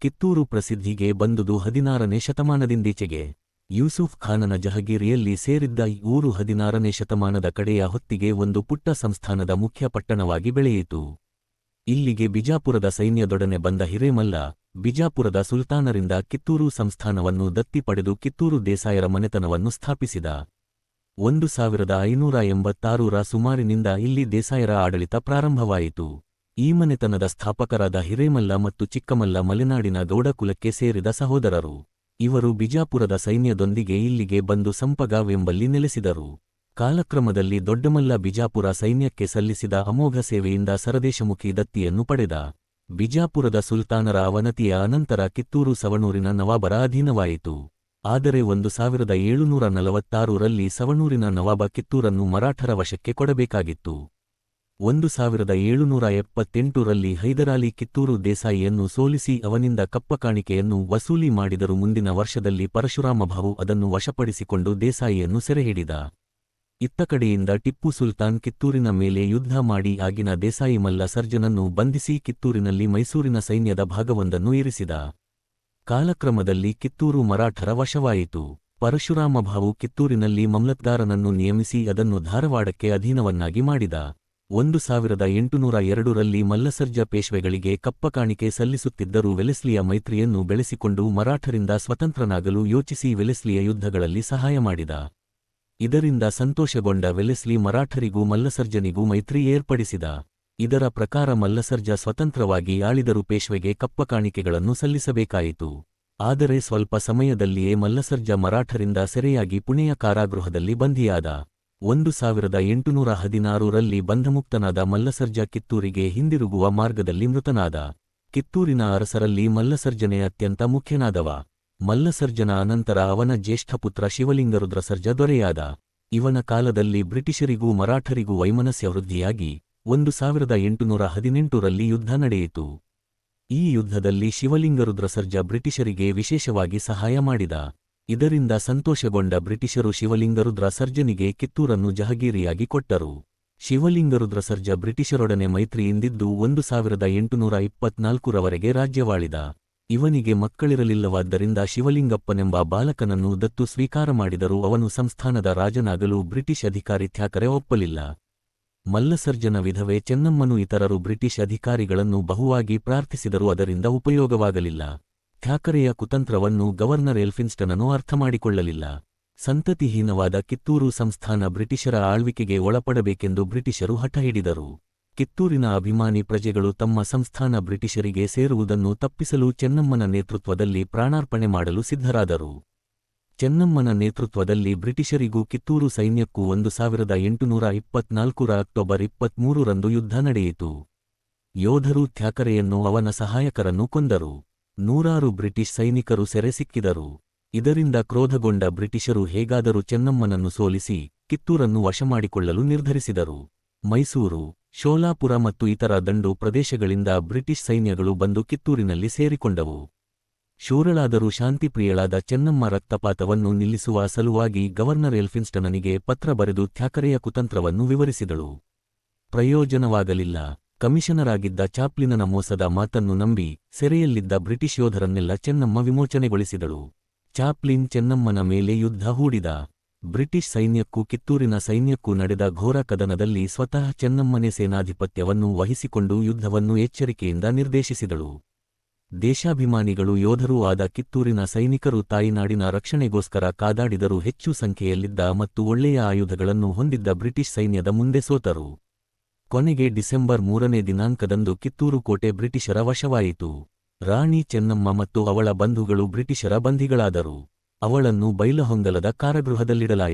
ಕಿತ್ತೂರು ಪ್ರಸಿದ್ಧಿಗೆ ಬಂದುದು ಹದಿನಾರನೇ ಶತಮಾನದಿಂದೀಚೆಗೆ. ಯೂಸುಫ್ ಖಾನನ ಜಹಗೀರಿಯಲ್ಲಿ ಸೇರಿದ್ದ ಊರು ಹದಿನಾರನೇ ಶತಮಾನದ ಕಡೆಯ ಹೊತ್ತಿಗೆ ಒಂದು ಪುಟ್ಟ ಸಂಸ್ಥಾನದ ಮುಖ್ಯ ಪಟ್ಟಣವಾಗಿ ಬೆಳೆಯಿತು. ಇಲ್ಲಿಗೆ ಬಿಜಾಪುರದ ಸೈನ್ಯದೊಡನೆ ಬಂದ ಹಿರೇಮಲ್ಲ, ಬಿಜಾಪುರದ ಸುಲ್ತಾನರಿಂದ ಕಿತ್ತೂರು ಸಂಸ್ಥಾನವನ್ನು ದತ್ತಿ ಪಡೆದು ಕಿತ್ತೂರು ದೇಸಾಯರ ಮನೆತನವನ್ನು ಸ್ಥಾಪಿಸಿದ. ಒಂದು ಸಾವಿರದ ಐನೂರ ಎಂಬತ್ತಾರೂರ ಸುಮಾರಿನಿಂದ ಇಲ್ಲಿ ದೇಸಾಯರ ಆಡಳಿತ ಪ್ರಾರಂಭವಾಯಿತು. ಈ ಮನೆತನದ ಸ್ಥಾಪಕರಾದ ಹಿರೇಮಲ್ಲ ಮತ್ತು ಚಿಕ್ಕಮಲ್ಲ ಮಲೆನಾಡಿನ ದೋಡಕುಲಕ್ಕೆ ಸೇರಿದ ಸಹೋದರರು. ಇವರು ಬಿಜಾಪುರದ ಸೈನ್ಯದೊಂದಿಗೆ ಇಲ್ಲಿಗೆ ಬಂದು ಸಂಪಗಾವೆಂಬಲ್ಲಿ ನೆಲೆಸಿದರು. ಕಾಲಕ್ರಮದಲ್ಲಿ ದೊಡ್ಡಮಲ್ಲ ಬಿಜಾಪುರ ಸೈನ್ಯಕ್ಕೆ ಸಲ್ಲಿಸಿದ ಅಮೋಘ ಸೇವೆಯಿಂದ ಸರದೇಶಮುಖಿ ದತ್ತಿಯನ್ನು ಪಡೆದ. ಬಿಜಾಪುರದ ಸುಲ್ತಾನರ ಅವನತಿಯ ಅನಂತರ ಕಿತ್ತೂರು ಸವಣೂರಿನ ನವಾಬರ ಅಧೀನವಾಯಿತು. ಆದರೆ ಒಂದು ಸಾವಿರದ ಏಳುನೂರ ನಲವತ್ತಾರರಲ್ಲಿ ಸವಣೂರಿನ ನವಾಬ ಕಿತ್ತೂರನ್ನು ಮರಾಠರ ವಶಕ್ಕೆ ಕೊಡಬೇಕಾಗಿತ್ತು. ಒಂದು ಸಾವಿರದ ಏಳುನೂರ ಎಪ್ಪತ್ತೆಂಟರಲ್ಲಿ ಹೈದರಾಲಿ ಕಿತ್ತೂರು ದೇಸಾಯಿಯನ್ನು ಸೋಲಿಸಿ ಅವನಿಂದ ಕಪ್ಪಕಾಣಿಕೆಯನ್ನು ವಸೂಲಿ ಮಾಡಿದರು. ಮುಂದಿನ ವರ್ಷದಲ್ಲಿ ಪರಶುರಾಮಭಾವು ಅದನ್ನು ವಶಪಡಿಸಿಕೊಂಡು ದೇಸಾಯಿಯನ್ನು ಸೆರೆಹಿಡಿದ. ಇತ್ತ ಕಡೆಯಿಂದ ಟಿಪ್ಪು ಸುಲ್ತಾನ್ ಕಿತ್ತೂರಿನ ಮೇಲೆ ಯುದ್ಧ ಮಾಡಿ ಆಗಿನ ದೇಸಾಯಿ ಮಲ್ಲ ಸರ್ಜನನ್ನು ಬಂಧಿಸಿ ಕಿತ್ತೂರಿನಲ್ಲಿ ಮೈಸೂರಿನ ಸೈನ್ಯದ ಭಾಗವೊಂದನ್ನು ಇರಿಸಿದ. ಕಾಲಕ್ರಮದಲ್ಲಿ ಕಿತ್ತೂರು ಮರಾಠರ ವಶವಾಯಿತು. ಪರಶುರಾಮಭಾವು ಕಿತ್ತೂರಿನಲ್ಲಿ ಮಮ್ಲತ್ದಾರನನ್ನು ನಿಯಮಿಸಿ ಅದನ್ನು ಧಾರವಾಡಕ್ಕೆ ಅಧೀನವನ್ನಾಗಿ ಮಾಡಿದ. ಒಂದು ಸಾವಿರದ ಎಂಟುನೂರ ಎರಡರಲ್ಲಿ ಮಲ್ಲಸರ್ಜ ಪೇಶ್ವೆಗಳಿಗೆ ಕಪ್ಪಕಾಣಿಕೆ ಸಲ್ಲಿಸುತ್ತಿದ್ದರೂ ವೆಲೆಸ್ಲಿಯ ಮೈತ್ರಿಯನ್ನು ಬೆಳೆಸಿಕೊಂಡು ಮರಾಠರಿಂದ ಸ್ವತಂತ್ರನಾಗಲು ಯೋಚಿಸಿ ವೆಲೆಸ್ಲಿಯ ಯುದ್ಧಗಳಲ್ಲಿ ಸಹಾಯ ಮಾಡಿದ. ಇದರಿಂದ ಸಂತೋಷಗೊಂಡ ವೆಲೆಸ್ಲಿ ಮರಾಠರಿಗೂ ಮಲ್ಲಸರ್ಜನಿಗೂ ಮೈತ್ರಿ ಏರ್ಪಡಿಸಿದ. ಇದರ ಪ್ರಕಾರ ಮಲ್ಲಸರ್ಜ ಸ್ವತಂತ್ರವಾಗಿ ಆಳಿದರು ಪೇಶ್ವೆಗೆ ಕಪ್ಪಕಾಣಿಕೆಗಳನ್ನು ಸಲ್ಲಿಸಬೇಕಾಯಿತು. ಆದರೆ ಸ್ವಲ್ಪ ಸಮಯದಲ್ಲಿಯೇ ಮಲ್ಲಸರ್ಜ ಮರಾಠರಿಂದ ಸೆರೆಯಾಗಿ ಪುಣೆಯ ಕಾರಾಗೃಹದಲ್ಲಿ ಬಂಧಿಯಾದ. ಒಂದು ಸಾವಿರದ ಎಂಟುನೂರ ಹದಿನಾರರಲ್ಲಿ ಬಂಧಮುಕ್ತನಾದ ಮಲ್ಲಸರ್ಜ ಕಿತ್ತೂರಿಗೆ ಹಿಂದಿರುಗುವ ಮಾರ್ಗದಲ್ಲಿ ಮೃತನಾದ ಕಿತ್ತೂರಿನ ಅರಸರಲ್ಲಿ ಮಲ್ಲಸರ್ಜನೆ ಅತ್ಯಂತ ಮುಖ್ಯನಾದವ. ಮಲ್ಲಸರ್ಜನ ಅನಂತರ ಅವನ ಜ್ಯೇಷ್ಠಪುತ್ರ ಶಿವಲಿಂಗರುದ್ರಸರ್ಜ ದೊರೆಯಾದ. ಇವನ ಕಾಲದಲ್ಲಿ ಬ್ರಿಟಿಷರಿಗೂ ಮರಾಠರಿಗೂ ವೈಮನಸ್ಯ ವೃದ್ಧಿಯಾಗಿ ಒಂದು ಸಾವಿರದ ಎಂಟುನೂರ ಹದಿನೆಂಟರಲ್ಲಿ ಯುದ್ಧ ನಡೆಯಿತು. ಈ ಯುದ್ಧದಲ್ಲಿ ಶಿವಲಿಂಗರುದ್ರಸರ್ಜ ಬ್ರಿಟಿಷರಿಗೆ ವಿಶೇಷವಾಗಿ ಸಹಾಯ ಮಾಡಿದ. ಇದರಿಂದ ಸಂತೋಷಗೊಂಡ ಬ್ರಿಟಿಷರು ಶಿವಲಿಂಗರುದ್ರ ಸರ್ಜನಿಗೆ ಕಿತ್ತೂರನ್ನು ಜಹಗೀರಿಯಾಗಿ ಕೊಟ್ಟರು. ಶಿವಲಿಂಗರುದ್ರ ಸರ್ಜ ಬ್ರಿಟಿಷರೊಡನೆ ಮೈತ್ರಿಯಿಂದಿದ್ದು ಒಂದು ಸಾವಿರದ ಎಂಟುನೂರ ಇಪ್ಪತ್ನಾಲ್ಕರವರೆಗೆ ರಾಜ್ಯವಾಳಿದ. ಇವನಿಗೆ ಮಕ್ಕಳಿರಲಿಲ್ಲವಾದ್ದರಿಂದ ಶಿವಲಿಂಗಪ್ಪನೆಂಬ ಬಾಲಕನನ್ನು ದತ್ತು ಸ್ವೀಕಾರ ಮಾಡಿದರೂ ಅವನು ಸಂಸ್ಥಾನದ ರಾಜನಾಗಲು ಬ್ರಿಟಿಷ್ ಅಧಿಕಾರಿ ಥ್ಯಾಕರೆ ಒಪ್ಪಲಿಲ್ಲ. ಮಲ್ಲಸರ್ಜನ ವಿಧವೆ ಚೆನ್ನಮ್ಮನು ಇತರರು ಬ್ರಿಟಿಷ್ ಅಧಿಕಾರಿಗಳನ್ನು ಬಹುವಾಗಿ ಪ್ರಾರ್ಥಿಸಿದರೂ ಅದರಿಂದ ಉಪಯೋಗವಾಗಲಿಲ್ಲ. ಥ್ಯಾಕರೆಯ ಕುತಂತ್ರವನ್ನು ಗವರ್ನರ್ ಎಲ್ಫಿನ್ಸ್ಟನನು ಅರ್ಥಮಾಡಿಕೊಳ್ಳಲಿಲ್ಲ. ಸಂತತಿಹೀನವಾದ ಕಿತ್ತೂರು ಸಂಸ್ಥಾನ ಬ್ರಿಟಿಷರ ಆಳ್ವಿಕೆಗೆ ಒಳಪಡಬೇಕೆಂದು ಬ್ರಿಟಿಷರು ಹಠ ಹಿಡಿದರು. ಕಿತ್ತೂರಿನ ಅಭಿಮಾನಿ ಪ್ರಜೆಗಳು ತಮ್ಮ ಸಂಸ್ಥಾನ ಬ್ರಿಟಿಷರಿಗೆ ಸೇರುವುದನ್ನು ತಪ್ಪಿಸಲು ಚೆನ್ನಮ್ಮನ ನೇತೃತ್ವದಲ್ಲಿ ಪ್ರಾಣಾರ್ಪಣೆ ಮಾಡಲು ಸಿದ್ಧರಾದರು. ಚೆನ್ನಮ್ಮನ ನೇತೃತ್ವದಲ್ಲಿ ಬ್ರಿಟಿಷರಿಗೂ ಕಿತ್ತೂರು ಸೈನ್ಯಕ್ಕೂ ಒಂದು ಸಾವಿರದ ಎಂಟುನೂರ ಇಪ್ಪತ್ನಾಲ್ಕರ ಅಕ್ಟೋಬರ್ ಇಪ್ಪತ್ಮೂರರಂದು ಯುದ್ಧ ನಡೆಯಿತು. ಯೋಧರು ಥ್ಯಾಕರೆಯನ್ನು ಅವನ ಸಹಾಯಕರನ್ನು ಕೊಂದರು. ನೂರಾರು ಬ್ರಿಟಿಷ್ ಸೈನಿಕರು ಸೆರೆ ಸಿಕ್ಕಿದರು. ಇದರಿಂದ ಕ್ರೋಧಗೊಂಡ ಬ್ರಿಟಿಷರು ಹೇಗಾದರೂ ಚೆನ್ನಮ್ಮನನ್ನು ಸೋಲಿಸಿ ಕಿತ್ತೂರನ್ನು ವಶಮಾಡಿಕೊಳ್ಳಲು ನಿರ್ಧರಿಸಿದರು. ಮೈಸೂರು, ಶೋಲಾಪುರ ಮತ್ತು ಇತರ ದಂಡು ಪ್ರದೇಶಗಳಿಂದ ಬ್ರಿಟಿಷ್ ಸೈನ್ಯಗಳು ಬಂದು ಕಿತ್ತೂರಿನಲ್ಲಿ ಸೇರಿಕೊಂಡವು. ಶೂರಳಾದರೂ ಶಾಂತಿಪ್ರಿಯಳಾದ ಚೆನ್ನಮ್ಮ ರಕ್ತಪಾತವನ್ನು ನಿಲ್ಲಿಸುವ ಸಲುವಾಗಿ ಗವರ್ನರ್ ಎಲ್ಫಿನ್ಸ್ಟನನಿಗೆ ಪತ್ರ ಬರೆದು ಥ್ಯಾಕರೆಯ ಕುತಂತ್ರವನ್ನು ವಿವರಿಸಿದಳು. ಪ್ರಯೋಜನವಾಗಲಿಲ್ಲ. ಕಮಿಷನರಾಗಿದ್ದ ಚಾಪ್ಲಿನನ ಮೋಸದ ಮಾತನ್ನು ನಂಬಿ ಸೆರೆಯಲ್ಲಿದ್ದ ಬ್ರಿಟಿಷ್ ಯೋಧರನ್ನೆಲ್ಲ ಚೆನ್ನಮ್ಮ ವಿಮೋಚನೆಗೊಳಿಸಿದಳು. ಚಾಪ್ಲಿನ್ ಚೆನ್ನಮ್ಮನ ಮೇಲೆ ಯುದ್ಧ ಹೂಡಿದ. ಬ್ರಿಟಿಷ್ ಸೈನ್ಯಕ್ಕೂ ಕಿತ್ತೂರಿನ ಸೈನ್ಯಕ್ಕೂ ನಡೆದ ಘೋರ ಕದನದಲ್ಲಿ ಸ್ವತಃ ಚೆನ್ನಮ್ಮನೆ ಸೇನಾಧಿಪತ್ಯವನ್ನು ವಹಿಸಿಕೊಂಡು ಯುದ್ಧವನ್ನು ಎಚ್ಚರಿಕೆಯಿಂದ ನಿರ್ದೇಶಿಸಿದಳು. ದೇಶಾಭಿಮಾನಿಗಳು ಯೋಧರೂ ಆದ ಕಿತ್ತೂರಿನ ಸೈನಿಕರು ತಾಯಿನಾಡಿನ ರಕ್ಷಣೆಗೋಸ್ಕರ ಕಾದಾಡಿದರೂ ಹೆಚ್ಚು ಸಂಖ್ಯೆಯಲ್ಲಿದ್ದ ಮತ್ತು ಒಳ್ಳೆಯ ಆಯುಧಗಳನ್ನು ಹೊಂದಿದ್ದ ಬ್ರಿಟಿಷ್ ಸೈನ್ಯದ ಮುಂದೆ ಸೋತರು. ಕೊನೆಗೆ ಡಿಸೆಂಬರ್ ಮೂರನೇ ದಿನಾಂಕದಂದು ಕಿತ್ತೂರು ಕೋಟೆ ಬ್ರಿಟಿಷರ ವಶವಾಯಿತು. ರಾಣಿ ಚೆನ್ನಮ್ಮ ಮತ್ತು ಅವಳ ಬಂಧುಗಳು ಬ್ರಿಟಿಷರ ಬಂಧಿಗಳಾದರು. ಅವಳನ್ನು ಬೈಲಹೊಂಗಲದ ಕಾರಾಗೃಹದಲ್ಲಿಡಲಾಯಿತು.